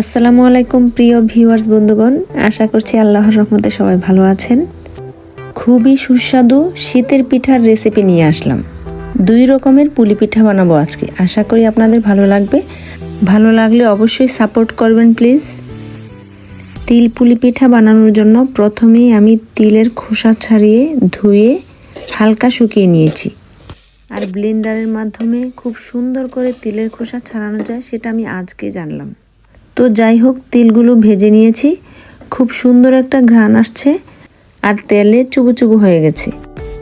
আসসালামু আলাইকুম প্রিয় ভিউয়ার্স, বন্ধুগণ। আশা করছি আল্লাহর রহমতে সবাই ভালো আছেন। খুবই সুস্বাদু শীতের পিঠার রেসিপি নিয়ে আসলাম। দুই রকমের পুলি পিঠা বানাবো আজকে। আশা করি আপনাদের ভালো লাগবে। ভালো লাগলে অবশ্যই সাপোর্ট করবেন প্লিজ তিল পুলি পিঠা বানানোর জন্য প্রথমেই আমি তিলের খোসা ছাড়িয়ে ধুয়ে হালকা শুকিয়ে নিয়েছি। আর ব্লেন্ডারের মাধ্যমে খুব সুন্দর করে তিলের খোসা ছাড়ানো যায়, সেটা আমি আজকে জানলাম। তো যাই হোক, তিলগুলো ভেজে নিয়েছি। খুব সুন্দর একটা ঘ্রাণ আসছে আর তেলে চুবু চুবু হয়ে গেছে।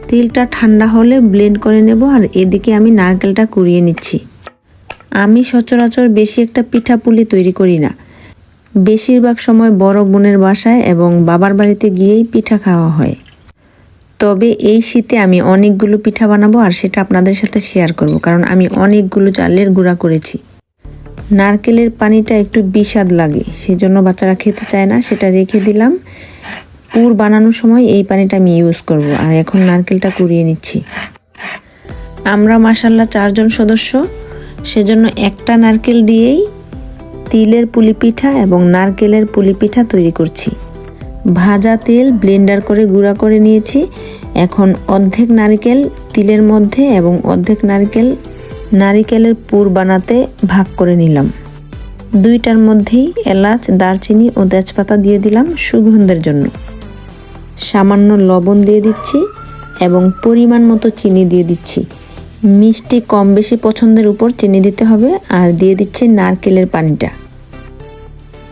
তিলটা ঠান্ডা হলে ব্লেন্ড করে নেব আর এদিকে আমি নারকেলটা কুড়িয়ে নিচ্ছি। আমি সচরাচর বেশি একটা পিঠা পুলি তৈরি করি না। বেশিরভাগ সময় বড় বোনের বাসায় এবং বাবার বাড়িতে গিয়েই পিঠা খাওয়া হয়। তবে এই শীতে আমি অনেকগুলো পিঠা বানাবো আর সেটা আপনাদের সাথে শেয়ার করব, কারণ আমি অনেকগুলো চালের গুঁড়া করেছি। নারকেলের পানিটা একটু বিষাদ লাগে, সেজন্য বাচ্চারা খেতে চায় না, সেটা রেখে দিলাম। পুর বানানোর সময় এই পানিটা আমি ইউজ করব, আর এখন নারকেলটা কুড়িয়ে নিচ্ছি। আমরা মাসাল্লাহ চারজন সদস্য, সেজন্য একটা নারকেল দিয়েই তিলের পুলি পিঠা এবং নারকেলের পুলি পিঠা তৈরি করছি। ভাজা তেল ব্লেন্ডার করে গুঁড়া করে নিয়েছি। এখন অর্ধেক নারকেল তিলের মধ্যে এবং অর্ধেক নারকেল নারিকেলের পুর বানাতে ভাগ করে নিলাম। দুইটার মধ্যেই এলাচ, দারচিনি ও তেজপাতা দিয়ে দিলাম সুগন্ধের জন্য। সামান্য লবণ দিয়ে দিচ্ছি এবং পরিমাণ মতো চিনি দিয়ে দিচ্ছি। মিষ্টি কম বেশি পছন্দের উপর চিনি দিতে হবে আর দিয়ে দিচ্ছি নারকেলের পানিটা।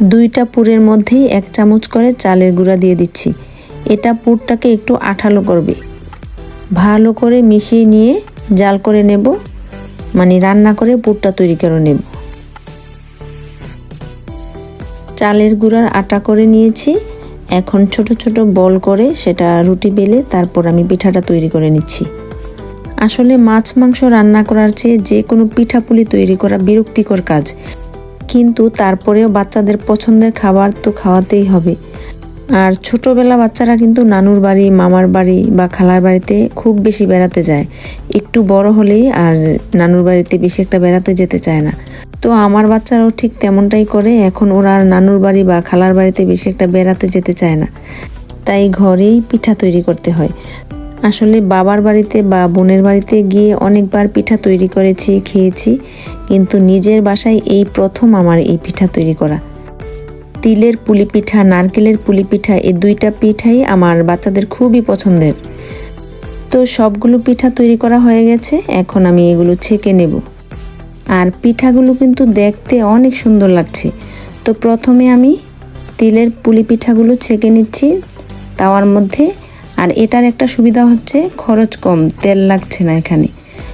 দুইটা পুরের মধ্যেই এক চামচ করে চালের গুঁড়া দিয়ে দিচ্ছি। এটা পুরটাকে একটু আঠালো করবে। ভালো করে মিশিয়ে নিয়ে জাল করে নেব। মানে রান্না করে পুরটা তৈরি করে নেব। চালের গুঁড়ার আটা করে নিয়েছি। এখন ছোট ছোট বল করে সেটা রুটি বেলে তারপর আমি পিঠাটা তৈরি করে নিচ্ছি। আসলে মাছ মাংস রান্না করার চেয়ে যে কোনো পিঠাপুলি তৈরি করা বিরক্তিকর কাজ। কিন্তু তারপরেও বাচ্চাদের পছন্দের খাবার তো খাওয়াতেই হবে। আর ছোটবেলা বাচ্চারা কিন্তু নানুর বাড়ি, মামার বাড়ি বা খালার বাড়িতে খুব বেশি বেড়াতে যায়। একটু বড় হলেই আর নানুর বাড়িতে বেশি একটা বেড়াতে যেতে চায় না। তো আমার বাচ্চারাও ঠিক তেমনটাই করে, এখন ওরা আর নানুর বাড়ি বা খালার বাড়িতে বেশি একটা বেড়াতে যেতে চায় না। তাই ঘরেই পিঠা তৈরি করতে হয়। আসলে বাবার বাড়িতে বা বোনের বাড়িতে গিয়ে অনেকবার পিঠা তৈরি করেছি, খেয়েছি, কিন্তু নিজের বাসায় এই প্রথম আমার এই পিঠা তৈরি করা। তিলের পুলি পিঠা নারকেলের পুলি পিঠা এই দুইটা পিঠাই আমার বাচ্চাদের খুবই পছন্দের। তো সবগুলো পিঠা তৈরি করা হয়ে গেছে, এখন আমি এগুলো ছেঁকে নেব। আর পিঠাগুলো কিন্তু দেখতে অনেক সুন্দর লাগছে। তো প্রথমে আমি তিলের পুলি পিঠাগুলো ছেঁকে নিচ্ছি তাওয়ার মধ্যে। আর এটার একটা সুবিধা হচ্ছে খরচ কম, তেল লাগছে না এখানে।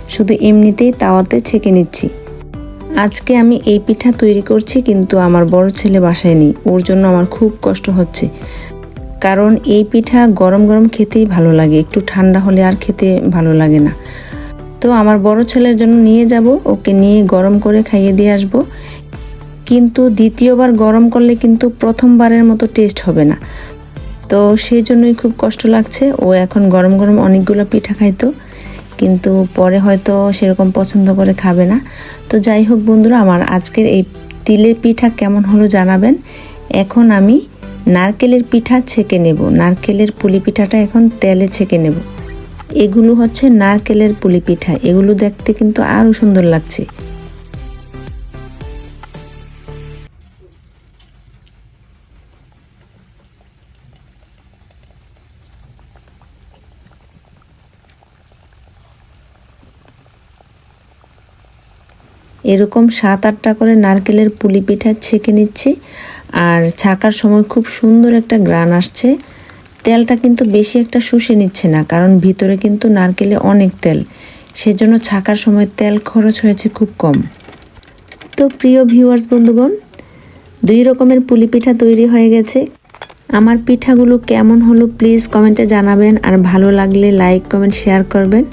শুধু এমনিতেই তাওয়াতে ছেঁকে নিচ্ছি। আজকে আমি এই পিঠা তৈরি করছি, কিন্তু আমার বড় ছেলে বাসায় নেই। ওর জন্য আমার খুব কষ্ট হচ্ছে। কারণ এই পিঠা গরম গরম খেতেই ভালো লাগে। একটু ঠান্ডা হলে আর খেতে ভালো লাগে না। তো আমার বড় ছেলের জন্য নিয়ে যাব। ওকে নিয়ে গরম করে খাইয়ে দিয়ে আসব। কিন্তু দ্বিতীয়বার গরম করলে কিন্তু প্রথমবারের মতো টেস্ট হবে না। তো সেই জন্যই খুব কষ্ট লাগছে। ও এখন গরম গরম অনেকগুলো পিঠা খাইতো। কিন্তু পরে হয়তো সেরকম পছন্দ করে খাবে না। তো যাই হোক বন্ধুরা, আমার আজকের এই তিলের পিঠা কেমন হলো জানাবেন। এখন আমি নারকেলের পিঠা ছেঁকে নেব। নারকেলের পুলি পিঠাটা এখন তেলে ছেঁকে নেব। এগুলো হচ্ছে নারকেলের পুলি পিঠা। এগুলো দেখতে কিন্তু আরও সুন্দর লাগছে। এরকম সাত আটটা করে নারকেলের পুলি পিঠা ছেঁকে নিচ্ছি। আর ছাকার সময় খুব সুন্দর একটা গ্রান আসছে। তেলটা কিন্তু বেশি একটা শুষে নিচ্ছে না, কারণ ভিতরে কিন্তু নারকেলে অনেক তেল। সেজন্য ছাকার সময় তেল খরচ হয়েছে খুব কম। তো প্রিয় ভিউয়ার্স বন্ধুগণ, দুই রকমের পুলি পিঠা তৈরি হয়ে গেছে। আমার পিঠাগুলো কেমন হলো প্লিজ কমেন্টে জানাবেন। আর ভালো লাগলে লাইক কমেন্ট শেয়ার করবেন।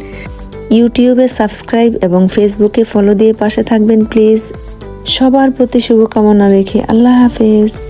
ইউটিউবে সাবস্ক্রাইব এবং ফেসবুকে ফলো দিয়ে পাশে থাকবেন, প্লিজ। সবার প্রতি শুভকামনা রেখে আল্লাহ হাফেজ।